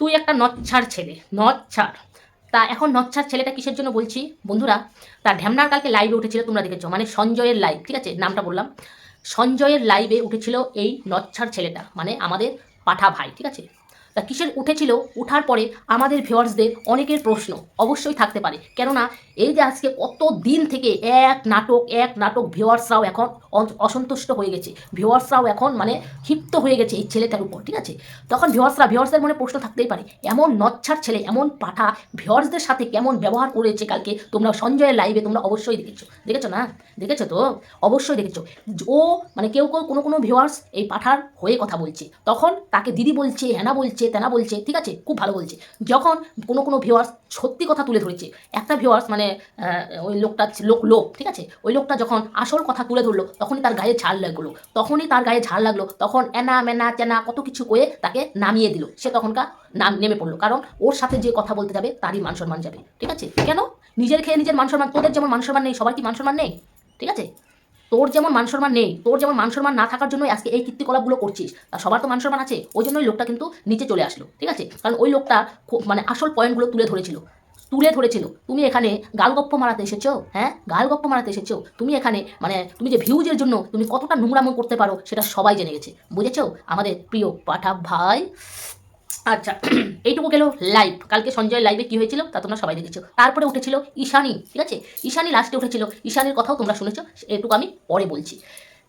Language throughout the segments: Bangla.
তুই একটা নচ্ছার ছেলে, নচ্ছার। তা এখন নচ্ছার ছেলেটা কিসের জন্য বলছি? বন্ধুরা তার ঢ্যামনার কালকে লাইভে উঠেছিল, তোমরা দেখেছ মানে সঞ্জয়ের লাইভ ঠিক আছে? নামটা বললাম। সঞ্জয়ের লাইভে উঠেছিল এই নচ্ছার ছেলেটা মানে আমাদের পাঠা ভাই, ঠিক আছে? তা কিসের উঠেছিল? উঠার পরে আমাদের ভিউয়ার্সদের অনেকের প্রশ্ন অবশ্যই থাকতে পারে। কেননা এই যে আজকে কত দিন থেকে এক নাটক এক নাটক ভিউয়ার্সরাও এখন অসন্তুষ্ট হয়ে গেছে। ভিউয়ার্সরাও এখন মানে ক্ষিপ্ত হয়ে গেছে এই ছেলেটার উপর, ঠিক আছে? তখন ভিউয়ার্সরা ভিউয়ার্সদের মনে প্রশ্ন থাকতেই পারে, এমন নচ্ছার ছেলে, এমন পাঠা ভিউয়ার্সদের সাথে কেমন ব্যবহার করেছে কালকে? তোমরা সঞ্জয়ের লাইভে তোমরা অবশ্যই দেখেছ। দেখেছ না? দেখেছ তো? অবশ্যই দেখেছ। ও মানে কেউ কেউ কোনো কোনো ভিউয়ার্স এই পাঠার হয়ে কথা বলছে। তখন তাকে দিদি বলছে হ্যানা বলছে তেনা বলছে, ঠিক আছে, খুব ভালো বলছে। যখন কোনো কোনো ভিউয়ার্স সত্যি কথা তুলে ধরেছে, একটা ভিউয়ার্স মানে ওই লোকটা লোক লোক, ঠিক আছে? ওই লোকটা যখন আসল কথা তুলে ধরলো, তখনই তার গায়ে ঝাড় লাগল। তখনই তার গায়ে ঝাড় লাগল, তখন এনা, মেনা, চেনা, কত কিছু কয়ে তাকে নামিয়ে দিল। সে তখনকার নাম নেমে পড়ল। কারণ ওর সাথে যে কথা বলতে যাবে, তারই মান সম্মান যাবে, ঠিক আছে? কেন? নিজের খেয়ে নিজের মান সম্মান, তোদের যেমন মান সম্মান নেই, সবার কি মান সম্মান নেই? ঠিক আছে? তোর যেমন মান সম্মান নেই, তোর যেমন মান সম্মান না থাকার জন্যই আজকে এই কীর্তিকলাপগুলো করছিস, তা সবার তো মান সম্মান আছে, ওই জন্যই লোকটা কিন্তু নিচে চলে আসলো, ঠিক আছে? কারণ ওই লোকটা মানে আসল পয়েন্টগুলো তুলে ধরেছিল তুলে ধরেছিল। তুমি এখানে গালগপ্প মারাতে এসেছ হ্যাঁ? গালগপ্প মারাতে এসেছ, তুমি এখানে মানে তুমি যে ভিউজের জন্য তুমি কতটা নোংরামো করতে পারো, সেটা সবাই জেনে গেছে, বুঝেছ? আমাদের প্রিয় পাঠা ভাই আচ্ছা এইটুকু গেল লাইভ কালকে সঞ্জয় লাইভে কি হয়েছিল তা তোমরা সবাই দেখেছ। তারপরে উঠেছিল ঈশানী, ঠিক আছে? ঈশানি লাস্টে উঠেছিল। ঈশানীর কথাও তোমরা শুনেছো, এটুকু আমি পরে বলছি।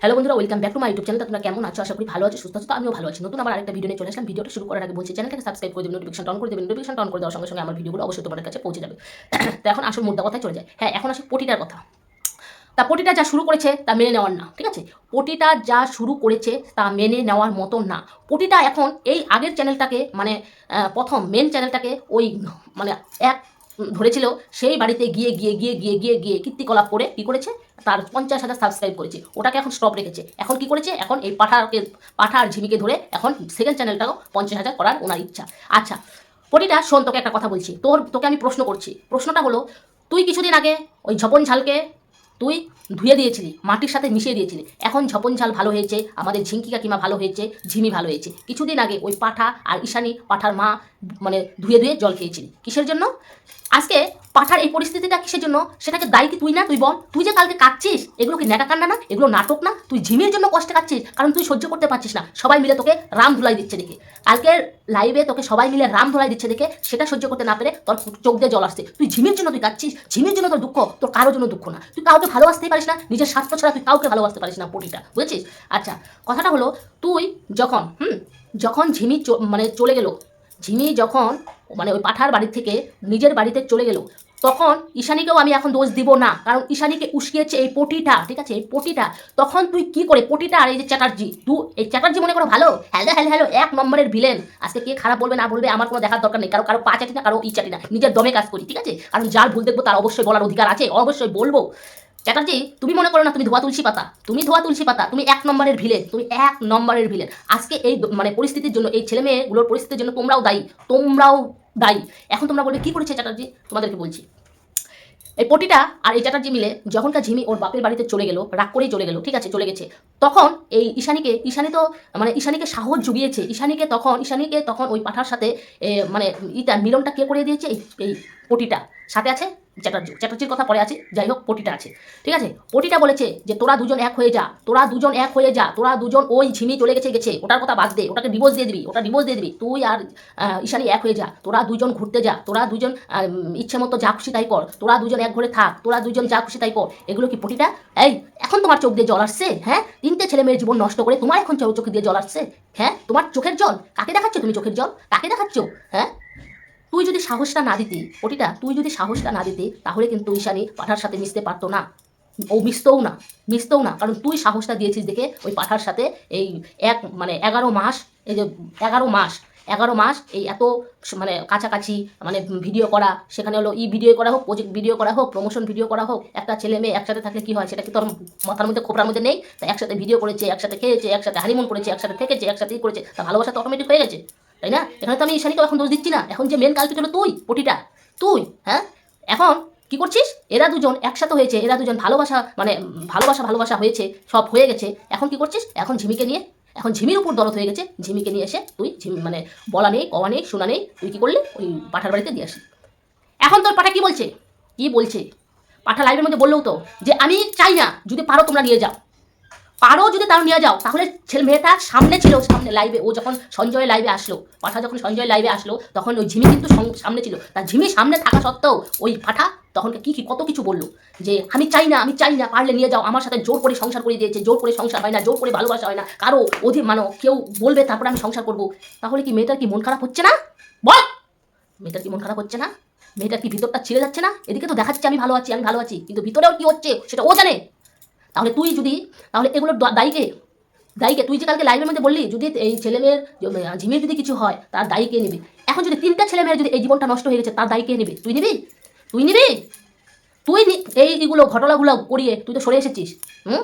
হ্যালো বন্ধুরা welcome back to my YouTube channel তোমরা কেমন আছো? আশা করি ভালো আছো, সুস্থ আছো আমিও ভালো আছি। নতুন আবার আরেকটা ভিডিও নিয়ে চলে আসলাম। ভিডিওটা শুরু করার আগে বলছি চ্যানেলটাকে সাবস্ক্রাইব করে দেবেন নোটিফিকেশন অন করে দেবেন নোটিফিকেশন অন করে দেওয়ার সঙ্গে সঙ্গে আমার ভিডিওগুলো অবশ্যই তোমার কাছে পৌঁছে যাবে। তো এখন আসল মুদ্রা কথায় চলে যায় হ্যাঁ এখন আসে পটিটার কথা। তা পটিটা যা শুরু করেছে তা মেনে নেওয়ার না, ঠিক আছে? পটিটা যা শুরু করেছে তা মেনে নেওয়ার মতো না। পটিটা এখন এই আগের চ্যানেলটাকে মানে প্রথম মেন চ্যানেলটাকে ওই মানে এক ধরেছিল, সেই বাড়িতে গিয়ে গিয়ে গিয়ে গিয়ে গিয়ে গিয়ে কীর্তিকলাপ করে কী করেছে? তার পঞ্চাশ হাজার সাবস্ক্রাইব করেছে। ওটাকে এখন স্টপ রেখেছে। এখন কি করেছে? এখন এই পাঠাকে পাঠা আর ঝিমিকে ধরে এখন সেকেন্ড চ্যানেলটাও পঞ্চাশ হাজার করার ওনার ইচ্ছা। আচ্ছা পটিটা, শোন, তোকে একটা কথা বলছি। তোর, তোকে আমি প্রশ্ন করছি। প্রশ্নটা হলো, তুই কিছুদিন আগে ওই ঝপন ঝালকে তুই ধুয়ে দিয়েছিলি, মাটির সাথে মিশিয়ে দিয়েছিলি। এখন ঝপন ঝাল ভালো হয়েছে, আমাদের ঝিঙ্কি কাকিমা ভালো হয়েছে, ঝিমি ভালো হয়েছে। কিছুদিন আগে ওই পাঠা আর ঈশানি পাঠার মা মানে ধুয়ে ধুয়ে জল খেয়েছিলি। কিসের জন্য? আজকে পাঠার এই পরিস্থিতিটা কিসের জন্য? সেটাকে দায়ী কি তুই না? তুই বল। তুই যে কালকে কাঁদছিস, এগুলো কি ন্যাকা কান্না না? এগুলো নাটক না? তুই ঝিমির জন্য কষ্টে কাঁদছিস, কারণ তুই সহ্য করতে পারছিস না। সবাই মিলে তোকে রাম ধুলাই দিচ্ছে দেখে। কালকের লাইভে তোকে সবাই মিলে রাম ধুলাই দিচ্ছে দেখে, সেটা সহ্য করতে না পেরে তোর চোখ দিয়ে জল আসছে। তুই ঝিমির জন্য তুই কাঁদছিস, ঝিমির জন্য তোর দুঃখ, তোর কারোর জন্য দুঃখ না। তুই কাউকে ভালোবাসতেই পারিস না, নিজের স্বার্থ ছাড়া তুই কাউকে ভালোবাসতে পারিস না, পটিটা। বুঝেছিস? আচ্ছা কথাটা হলো, তুই যখন, হুম, যখন ঝিমি মানে চলে গেল, ঝিমি যখন মানে ওই পাঠার বাড়ি থেকে, নিজের বাড়িতে চলে গেল তখন ঈশানীকেও আমি এখন দোষ দিব না, কারণ ঈশানীকে উস্কিয়েছে এই পটিটা, ঠিক আছে? এই পটিটা। তখন তুই কি করে পটিটা আর এই যে চ্যাটার্জি? তু এই চ্যাটার্জি মনে করো ভালো? হ্যালো হ্যালো হ্যালো, এক নম্বরের ভিলেন আজকে কে খারাপ বলবে, না বলবে, আমার কোনো দেখার দরকার নেই। কারও কারও পা চাটি না, কারও ই চাটি না। নিজের দমে কাজ করি, ঠিক আছে? কারণ যার ভুল দেখব, তার অবশ্যই বলার অধিকার আছে। অবশ্যই বলব। চ্যাটার্জি তুমি মনে করো না তুমি ধোয়া তুলসী পাতা। তুমি ধোয়া তুলসী পাতা, তুমি এক নম্বরের ভিলেন তুমি এক নম্বরের ভিলেন আজকে এই মানে পরিস্থিতির জন্য, এই ছেলে মেয়েগুলোর পরিস্থিতির জন্য তোমরাও দায়ী তোমরাও দায়ী। এখন তোমরা বলবে, কি করেছে চ্যাটার্জি তোমাদেরকে বলছি। এই পটিটা আর এই চ্যাটার্জি মিলে যখনকার ঝিমি ওর বাপের বাড়িতে চলে গেল, রাগ করেই চলে গেল, ঠিক আছে? চলে গেছে। তখন এই ঈশানীকে, ঈশানী তো মানে ঈশানীকে সাহস জুগিয়েছে। ঈশানীকে তখন ঈশানীকে তখন ওই পাঠার সাথে মানে ইটা মিলনটা কে করে দিয়েছে? এই পটিটা। সাথে আছে? চ্যাটার্জি, চ্যাটার্জির কথা পরে আছে, যাই হোক, পটিটা আছে। ঠিক আছে? পটিটা বলেছে যে, তোরা দুজন এক হয়ে যা, তোরা দুজন এক হয়ে যা, তোরা দুজন ওই ঝিমি চলে গেছে গেছে, ওটার কথা বাদ দে, ওটাকে ডিভোর্স দিয়ে দিবি, ওটা ডিভোর্স দিয়ে দিবি, তুই আর ঈশানী এক হয়ে যা, তোরা দুজন ঘুরতে যা, তোরা দুজন ইচ্ছে মতো যা খুশি তাই কর, তোরা দুজন এক ঘরে থাক, তোরা দুজন যা খুশি তাই কর। এগুলো কি পটিটা? এই, এখন তোমার চোখ দিয়ে জল আসছে? হ্যাঁ? তিনটে ছেলে মেয়ের জীবন নষ্ট করে তোমার এখন চোখে দিয়ে জল আসছে? হ্যাঁ? তোমার চোখের জল? কাকে দেখাচ্ছ তুমি চোখের জল? কাকে দেখাচ্ছ? হ্যাঁ? তুই যদি সাহসটা না দিতি ওটিটা তুই যদি সাহসটা না দিতি, তাহলে কিন্তু ঈশানী পাঠার সাথে মিশতে পারতো না। ও মিশতেও না মিশতেও না, কারণ তুই সাহসটা দিয়েছিস দেখে ওই পাঠার সাথে এই এক মানে এগারো মাস, এই যে এগারো মাস এগারো মাস এই এত মানে কাছাকাছি মানে ভিডিও করা, সেখানে হলো ই ভিডিও করা হোক, প্রজেক্ট ভিডিও করা হোক, প্রমোশন ভিডিও করা হোক, একটা ছেলে মেয়ে একসাথে থাকলে কী হয়? সেটা কি তোর মাথার মধ্যে খোপড়ার মধ্যে নেই? তা একসাথে ভিডিও করেছে, একসাথে খেয়েছে, একসাথে হারিমুন করেছে, একসাথে থেকেছে একসাথে ই করেছে, তা ভালোবাসা তো অটোমেটিক হয়ে গেছে। তাই না? এখানে তো আমি ঈশানীকে এখন দোষ দিচ্ছি না। এখন যে মেন কালপিট হলো তুই, পটিটা। তুই হ্যাঁ? এখন কি করছিস? এরা দুজন একসাথে হয়েছে, এরা দুজন ভালোবাসা মানে ভালোবাসা ভালোবাসা হয়েছে, সব হয়ে গেছে। এখন কি করছিস? এখন ঝিমিকে নিয়ে, এখন ঝিমির উপর দরদ হয়ে গেছে, ঝিমিকে নিয়ে এসে তুই ঝিমি মানে বলা নেই, কওয়া নেই, শোনা নেই, তুই কি করলি? ওই পাঠার বাড়িতে দিয়ে আসি এখন তোর পাঠা কি বলছে? কি বলছে? পাঠা লাইভের মধ্যে বললেও তো যে, আমি চাই না, যদি পারো তোমরা নিয়ে যাও। পারো যদি তাও নিয়ে যাও, তাহলে ছেলে মেয়েটা সামনে ছিল, সামনে লাইভে ও যখন সঞ্জয় লাইভে আসলো, পাঠা যখন সঞ্জয় লাইভে আসলো, তখন ওই ঝিমি কিন্তু সামনে ছিল। তার ঝিমি সামনে থাকা সত্ত্বেও ওই পাঠা তখন কি কি, কত কিছু বলল? যে আমি চাই না, আমি চাই না, পারলে নিয়ে যাও, আমার সাথে জোর করে সংসার করে দিয়েছে, জোর করে সংসার হয় না, জোর করে ভালোবাসা হয় না। কারও অধীন মানো কেউ বলবে, তারপরে আমি সংসার করব। তাহলে কি মেয়েটার কি মন খারাপ হচ্ছে না? বল! মেয়েটার কি মন খারাপ হচ্ছে না? মেয়েটার কি ভিতরটা ছিঁড়ে যাচ্ছে না? এদিকে তো দেখাচ্ছে আমি ভালো আছি, আমি ভালো আছি, কিন্তু ভিতরেও কি হচ্ছে, সেটা ও জানে। তাহলে তুই যদি, তাহলে এগুলোর দায়ীকে দায়ীকে তুই যে কালকে লাইভের মধ্যে বললি, যদি এই ছেলে মেয়ের ঝিমের যদি কিছু হয়, তার দায়ীকে নিবি। এখন যদি তিনটা ছেলে মেয়ের যদি এই জীবনটা নষ্ট হয়ে গেছে, তার দায়ীকে নিবি। তুই নিবি? তুই নিবি? তুই এইগুলো ঘটনাগুলো করিয়ে তুই তো সরে এসেছিস, হুম?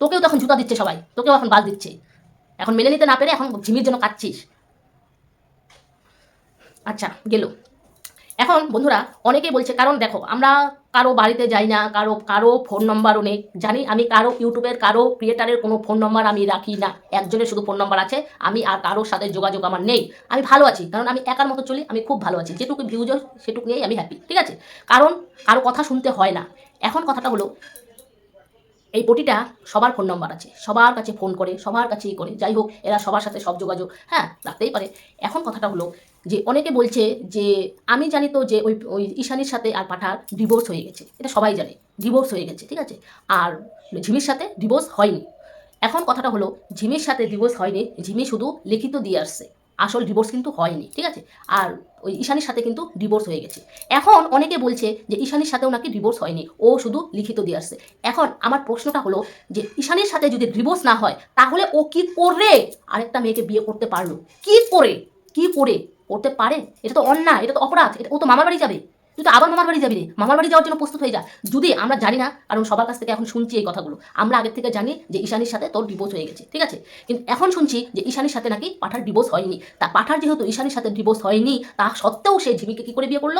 তোকেও তখন জুতা দিচ্ছে সবাই, তোকেও এখন বাদ দিচ্ছে। এখন মেনে নিতে না পেরে এখন ঝিমির জন্য কাচ্ছিস আচ্ছা গেল। এখন বন্ধুরা, অনেকেই বলছে, কারণ দেখো, আমরা কারও বাড়িতে যাই না, কারও কারও ফোন নম্বরও নেই। জানি আমি কারও ইউটিউবের, কারও ক্রিয়েটারের কোনো ফোন নম্বর আমি রাখি না। একজনের শুধু ফোন নম্বর আছে, আমি আর কারোর সাথে যোগাযোগ আমার নেই। আমি ভালো আছি, কারণ আমি একার মতো চলি, আমি খুব ভালো আছি। যেটুকু ভিউজ হয় সেটুকু নিয়েই আমি হ্যাপি ঠিক আছে? কারণ কারও কথা শুনতে হয় না। এখন কথাটা হলো এই পটিটা সবার ফোন নম্বর আছে। সবার কাছে ফোন করে, সবার কাছেই করে। যাই হোক, এরা সবার সাথে সব যোগাযোগ। হ্যাঁ রাখতেই পারে। এখন কথাটা হলো যে, অনেকে বলছে যে, আমি জানি তো যে, ওই ওই ঈশানির সাথে আর পাঠার ডিভোর্স হয়ে গেছে। এটা সবাই জানে ডিভোর্স হয়ে গেছে, ঠিক আছে? আর ঝিমির সাথে ডিভোর্স হয়নি। এখন কথাটা হলো, ঝিমির সাথে ডিভোর্স হয়নি, ঝিমি শুধু লিখিত দিয়ে আসছে। আসল ডিভোর্স কিন্তু হয়নি, ঠিক আছে? আর ওই ঈশানির সাথে কিন্তু ডিভোর্স হয়ে গেছে। এখন অনেকে বলছে যে ঈশানির সাথেও নাকি ডিভোর্স হয়নি, ও শুধু লিখিত দিয়ে আসছে। এখন আমার প্রশ্নটা হলো যে ঈশানির সাথে যদি ডিভোর্স না হয়, তাহলে ও কি করে আরেকটা মেয়েকে বিয়ে করতে পারল? কি করে? কি করে? করতে পারে? এটা তো অন্যায়, এটা তো অপরাধ, এটা ও তো মামার বাড়ি যাবে। তুই তো আবার মামার বাড়ি যাবি রে। মামার বাড়ি যাওয়ার জন্য প্রস্তুত হয়ে যা। যদি আমরা জানি না কারণ সবার কাছ থেকে এখন শুনছি এই কথাগুলো। আমরা আগের থেকে জানি যে ঈশানীর সাথে তোর ডিভোর্স হয়ে গেছে, ঠিক আছে? কিন্তু এখন শুনছি যে ঈশানীর সাথে নাকি পাঠার ডিভোর্স হয়নি। তা পাঠার যেহেতু ঈশানীর সাথে ডিভোর্স হয়নি, তা সত্ত্বেও সে ঝিমিকে কী করে বিয়ে করল?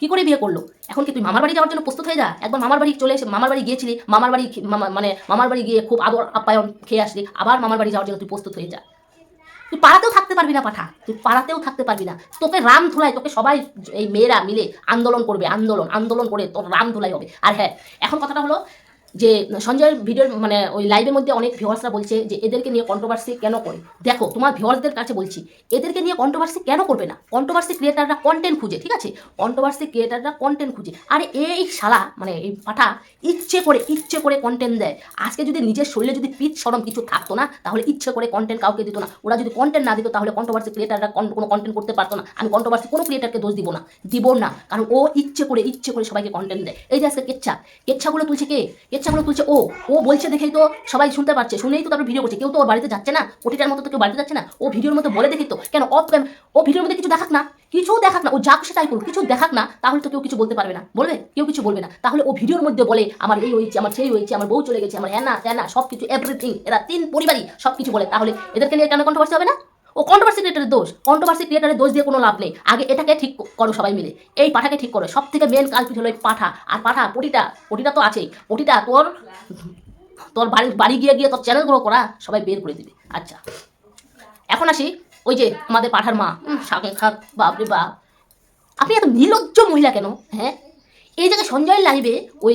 কি করে বিয়ে করল? এখন কি তুই মামার বাড়ি যাওয়ার জন্য প্রস্তুত হয়ে যা? একবার মামার বাড়ি চলে এসে মামার বাড়ি গিয়েছিলি, মামার বাড়ি মানে মামার বাড়ি গিয়ে খুব আদর আপ্যায়ন খেয়ে আসলি, আবার মামার বাড়ি যাওয়ার জন্য তুই প্রস্তুত হয়ে যা। তুই পাড়াতেও থাকতে পারবি না, পাঠা। তুই পাড়াতেও থাকতে পারবি না। তোকে রাম ধুলাই, তোকে সবাই, এই মেয়েরা মিলে আন্দোলন করবে, আন্দোলন আন্দোলন করে তোর রাম ধুলাই হবে। আর হ্যাঁ এখন কথাটা হলো যে সঞ্জয়ের ভিডিওর মানে ওই লাইভের মধ্যে অনেক ভিউয়ার্সরা বলছে যে, এদেরকে নিয়ে কন্ট্রোভার্সি কেন করে দেখো, তোমার ভিউয়ার্সদের কাছে বলছি, এদেরকে নিয়ে কন্ট্রোভার্সি কেন করবে না? কন্ট্রোভার্সি ক্রিয়েটাররা কন্টেন্ট খুঁজে, ঠিক আছে? কন্ট্রোভার্সি ক্রিয়েটাররা কন্টেন্ট খুঁজে। আরে এই শালা মানে এই পাঠা, ইচ্ছে করে ইচ্ছে করে কন্টেন্ট দেয়। আজকে যদি নিজের শরীরে যদি পিচ সরম কিছু থাকতো না, তাহলে ইচ্ছে করে কন্টেন্ট কাউকে দিত না। ওরা যদি কন্টেন্ট না দিত, তাহলে কন্ট্রোভার্সি ক্রিয়েটাররা কোনো কন্টেন্ট করতে পারতো না। আমি কন্ট্রোভার্সি কোনো ক্রিয়েটারকে দোষ দিব না। দিব না। কারণ ও ইচ্ছে করে ইচ্ছে করে সবাইকে কন্টেন্ট দেয়। এই যে আজকে কেচ্ছা। কেচ্ছাগুলো তুলছে কে? কেচ্ছাগুলো তুলছে। ও ও বলছে দেখেই তো সবাই শুনতে পারছে। শুনেই তো তারপর ভিডিও করছে। কেউ তো ওর বাড়িতে যাচ্ছে না। ওটিটার মতো তো কেউ বাড়িতে যাচ্ছে না। ও ভিডিওর মধ্যে বলে দেখি তো। কেন? অফ ও ভিডিওর মধ্যে কিছু দেখাক না। কিছু দেখাক না। ও যা খুশি তাই করুক। কিছু দেখাক না, তাহলে তো কেউ কিছু বলতে পারবে না। বলবে? কেউ কিছু বলবে না। তাহলে ও ভিডিওর মধ্যে বলে, আমার এই হয়েছে, আমার সেই হয়েছে, আমার বউ চলে গেছে, আমার হ্যানা ত্যানা সব কিছু এভরিথিং এরা তিন পরিবারই সব কিছু বলে। তাহলে এদেরকে নিয়ে কেন কন্ট্রোভার্সি হবে না? ও কন্ট্রোভার্সি ক্রিয়েটারের দোষ। কন্ট্রোভার্সি ক্রিয়েটারের দোষ দিয়ে কোনো লাভ নেই। আগে এটাকে ঠিক করো সবাই মিলে। এই পাঠাকে ঠিক করো। সব থেকে মেন কালপিট হলো এই পাঠা। আর পাঠা, পটিটা পটিটা তো আছেই। পটিটা তোর তোর বাড়ি বাড়ি গিয়ে গিয়ে তোর চ্যানেল গ্রো করা, সবাই বের করে দিবে। আচ্ছা। এখন আসি ওই যে আমাদের পাঠার মা। সাংখ্যা বাপরে বাপ। আপনি এত নির্লজ্জ মহিলা কেন? হ্যাঁ? এই জায়গায় সঞ্জয় লাইভে ওই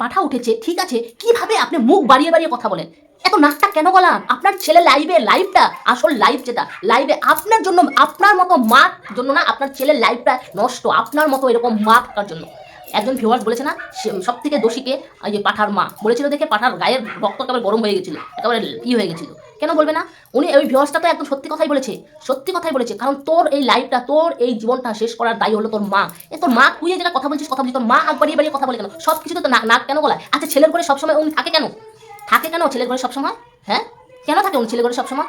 পাঠা উঠেছে। ঠিক আছে, কীভাবে আপনি মুখ বাড়িয়ে বাড়িয়ে কথা বলেন? এত নাকটা কেন গলান আপনার ছেলে লাইভে লাইভটা আসল লাইভ যেটা। লাইভে আপনার জন্য, আপনার মতো মা জন্য না, আপনার ছেলের লাইভটা নষ্ট। আপনার মতো এরকম মা থাকার জন্য? একজন ভিউয়ার্স বলেছে না সব থেকে দোষীকে ওই যে পাঠার মা, বলেছিল দেখে পাঠার গায়ের রক্ত একেবারে গরম হয়ে গেছিল, একেবারে ই হয়ে গেছিল। কেন বলবে না? উনি ওই ভিউয়ার্সটা তো একদম সত্যি কথাই বলেছে, সত্যি কথাই বলেছে। কারণ তোর এই লাইফটা তোর এই জীবনটা শেষ করার দায়ী হলো তোর মা। এ তোর মা তুই যেটা কথা বলছিস কথা বলছিস, তোর মা আগ বাড়িয়ে বাড়িয়ে কথা বলে কেন? সব কিছুতে তো নাক কেন বলায় আচ্ছা ছেলের ঘরে সবসময় উনি থাকে কেন? থাকে কেন ছেলের ঘরে সবসময়? হ্যাঁ? কেন থাকে উনি ছেলে ঘরে সবসময়?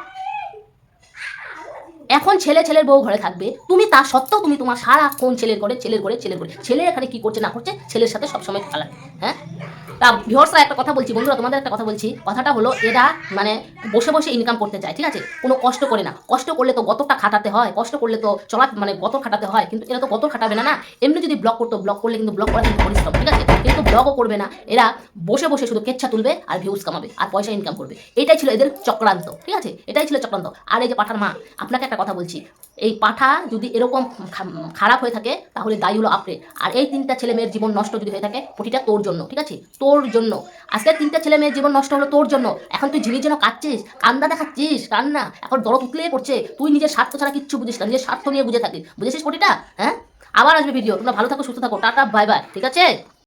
এখন ছেলে ছেলের বউ ঘরে থাকবে, তুমি তা সত্ত্বেও তুমি তোমার সারাক্ষণ ছেলের ঘরে ছেলের ঘরে ছেলের ঘরে, ছেলে এখানে কি করছে না করছে, ছেলের সাথে সবসময় খেলা। হ্যাঁ? তা ভিউয়ার্সরা একটা কথা বলছি, বন্ধুরা, তোমাদের একটা কথা বলছি। কথাটা হলো, এরা মানে বসে বসে ইনকাম করতে চায়, ঠিক আছে? কোনো কষ্ট করে না। কষ্ট করলে তো গতটা খাটাতে হয়, কষ্ট করলে তো চলা মানে গত খাটাতে হয়, কিন্তু এরা তো গত খাটাবে না না? এমনি যদি ব্লগ করতো ব্লগ করলে কিন্তু ব্লগ করা কিন্তু পরিশ্রম, ঠিক আছে? কিন্তু ব্লগও করবে না। এরা বসে বসে শুধু কেচ্ছা তুলবে আর ভিউজ কামাবে, আর পয়সা ইনকাম করবে। এটাই ছিল এদের চক্রান্ত, ঠিক আছে? এটাই ছিল চক্রান্ত। আর এই যে পাঠার মা, আপনাকে একটা কথা বলছি। এই পাঠা যদি এরকম খারাপ হয়ে থাকে, তাহলে দায়ী হলো আপনি। আর এই তিনটা ছেলে মেয়ের জীবন নষ্ট যদি হয়ে থাকে ওটিটা তোর জন্য, ঠিক আছে? তোর জন্য। আজকে তিনটা ছেলে মেয়ের জীবন নষ্ট হলো তোর জন্য। এখন তুই ঝিমির জন্য কাঁদছিস কান্দা দেখাচ্ছিস, কান্না। এখন দরদ উতলে পড়ছে। তুই নিজের স্বার্থ ছাড়া কিচ্ছু বুঝিস না, নিজের স্বার্থ নিয়ে বুঝে থাকিস। বুঝেছিস কোটিটা হ্যাঁ? আবার আসবে ভিডিও তোমরা ভালো থাকো, সুস্থ থাকো। টাটা বাই বাই ঠিক আছে?